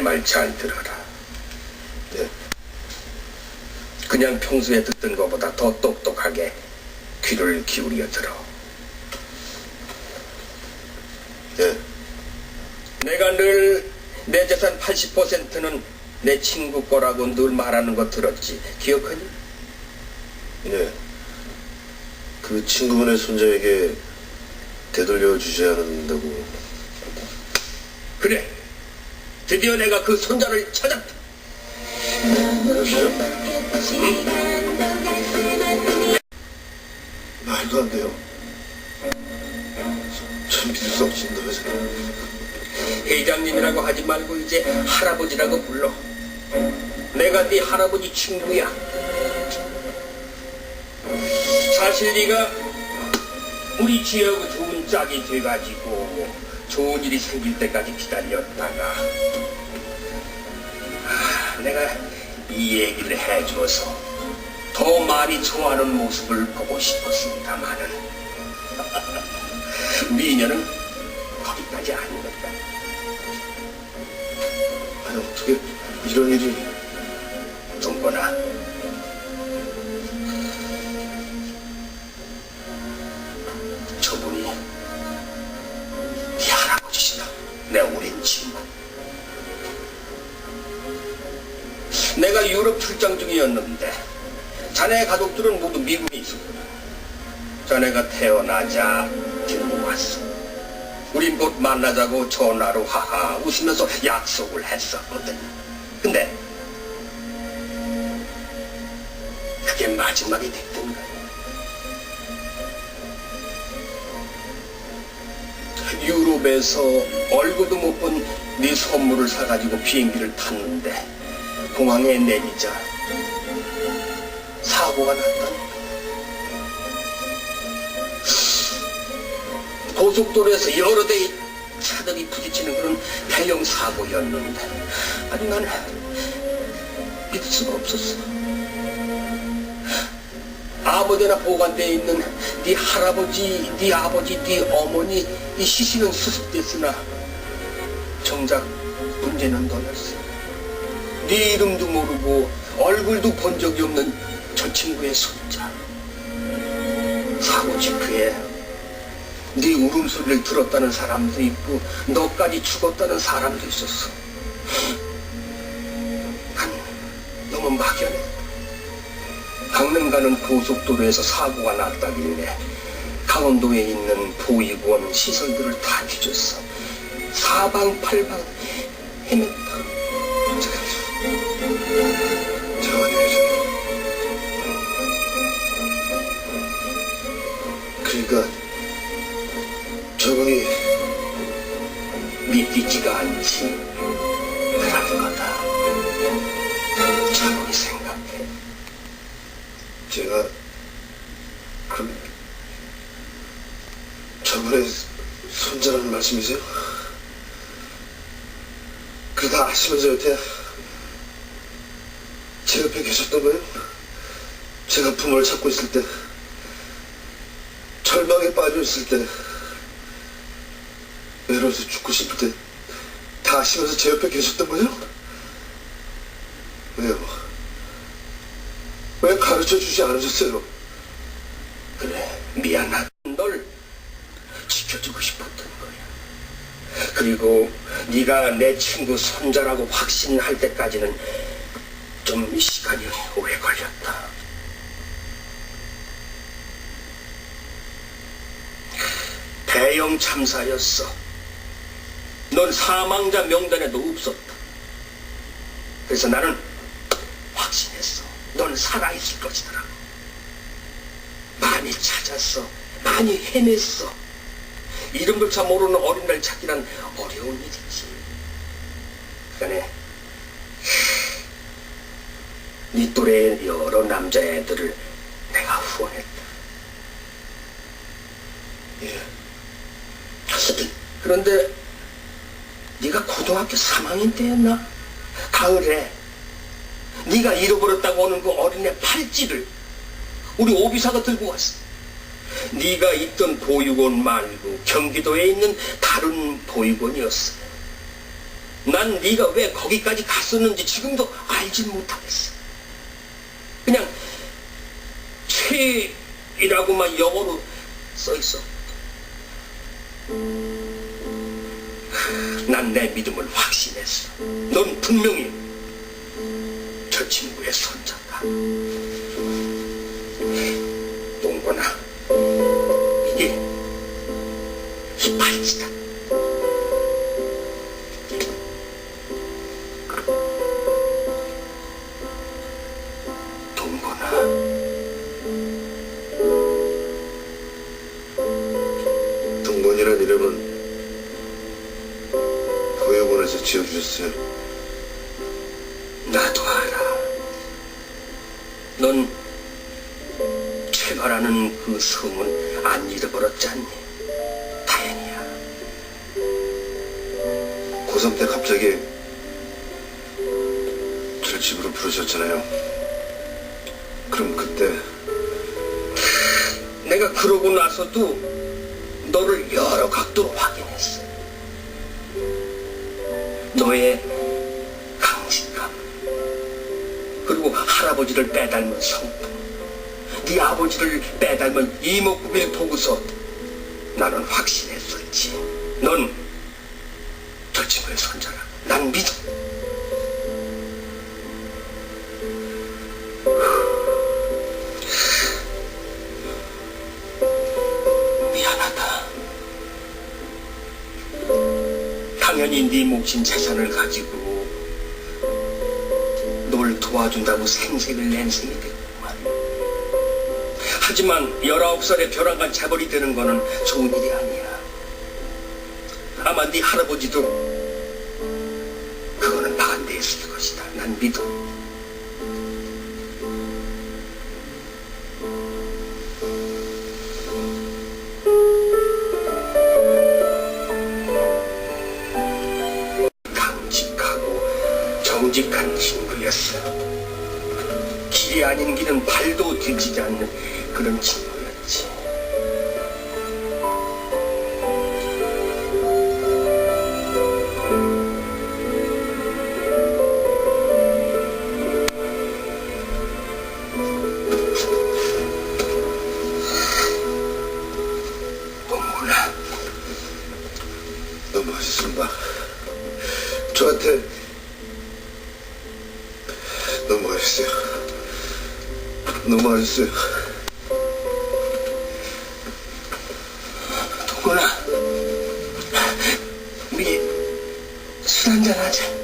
내 말 잘 들어라. 네. 그냥 평소에 듣던 것보다 더 똑똑하게 귀를 기울여 들어. 네. 내가 늘 내 재산 80%는 내 친구 거라고 늘 말하는 거 들었지. 기억하니? 예. 그 친구분의 손자에게 되돌려 주셔야 한다고. 그래. 드디어 내가 그 손자를 찾았다. 그러세요? 말도 안 돼요. 전 믿을 수 없습니다, 회장님. 회장님이라고 하지 말고 이제 할아버지라고 불러. 내가 네 할아버지 친구야. 사실 네가 우리 지역의 좋은 짝이 돼가지고 좋은 일이 생길 때까지 기다렸다가 아, 내가 이 얘기를 해줘서 더 많이 좋아하는 모습을 보고 싶었습니다마는 미녀는 거기까지 아닌 것 같다. 아니, 어떻게 이런 일이. 동건아 내가 유럽 출장 중이었는데 자네 가족들은 모두 미국에 있었거든 자네가 태어나자 데리고 왔어. 우린 곧 만나자고 전화로 하하 웃으면서 약속을 했었거든. 근데 그게 마지막이 됐던 거야. 유럽에서 얼굴도 못 본 네 선물을 사가지고 비행기를 탔는데 공항에 내리자 사고가 났다니. 고속도로에서 여러 대의 차들이 부딪히는 그런 대형 사고였는데 아니 나는 믿을 수가 없었어. 아무데나 보관되어 있는 네 할아버지, 네 아버지, 네 어머니 이 시신은 수습됐으나 정작 문제는 너였어. 네 이름도 모르고 얼굴도 본 적이 없는 저 친구의 손자. 사고 직후에 네 울음소리를 들었다는 사람도 있고 너까지 죽었다는 사람도 있었어. 난 너무 막연해. 강릉 가는 고속도로에서 사고가 났다길래 강원도에 있는 보육원 시설들을 다 뒤졌어. 사방팔방 헤맸다. 제가 그럼 저분의 손자라는 말씀이세요? 그거 다 아시면서 여태 제 옆에 계셨던 거예요? 제가 부모를 찾고 있을 때 절망에 빠져 있을 때 외로워서 죽고 싶을 때 다 아시면서 제 옆에 계셨던 거예요? 왜요? 왜 가르쳐 주지 않으셨어요? 그래, 미안하다. 널 지켜주고 싶었던 거야. 그리고 네가 내 친구 손자라고 확신할 때까지는 좀 시간이 오래 걸렸다. 대형 참사였어. 넌 사망자 명단에도 없었다. 그래서 나는. 넌 살아있을 것이더라고. 많이 찾았어. 많이 헤맸어. 이름조차 모르는 어린날 찾기란 어려운 일이지. 그간에 네 또래의 여러 남자애들을 내가 후원했다. 예. 그런데 네가 고등학교 3학년 때였나? 가을에 네가 잃어버렸다고 하는 그 어린애 팔찌를 우리 오비사가 들고 왔어. 네가 있던 보육원 말고 경기도에 있는 다른 보육원이었어. 난 네가 왜 거기까지 갔었는지 지금도 알질 못하겠어. 그냥 최이라고만 영어로 써 있어. 난 내 믿음을 확신했어. 넌 분명히 저 친구의 손자다. 동건아, 이게 이 팔찌다. 동건아, 동건이란 이름은 보육원에서 지어주셨어요. 나도. 넌 최가라는 그 성은 안 잃어버렸지 않니? 다행이야. 고3 때 갑자기 저를 집으로 부르셨잖아요. 그럼 그때 내가 그러고 나서도 너를 여러 각도로 확인했어. 너의 그리고 할아버지를 빼닮은 성품, 네 아버지를 빼닮은 이목구비를 보고서 나는 확신했었지. 넌 저 친구의 손자라. 난 믿어. 미안하다. 당연히 네 몫인 재산을 가지고 널 도와준다고 생색을 낸 셈이 됐구만. 하지만 19살에 벼랑간 재벌이 되는 거는 좋은 일이 아니야. 아마 네 할아버지도 그거는 반대했을 것이다. 난 믿어. 그런 친구였지. 동문아, 너무 하셨습니다. 저한테 너무 하셨어요. 너무 하셨어요. 문아, 우리 술 한잔 하자.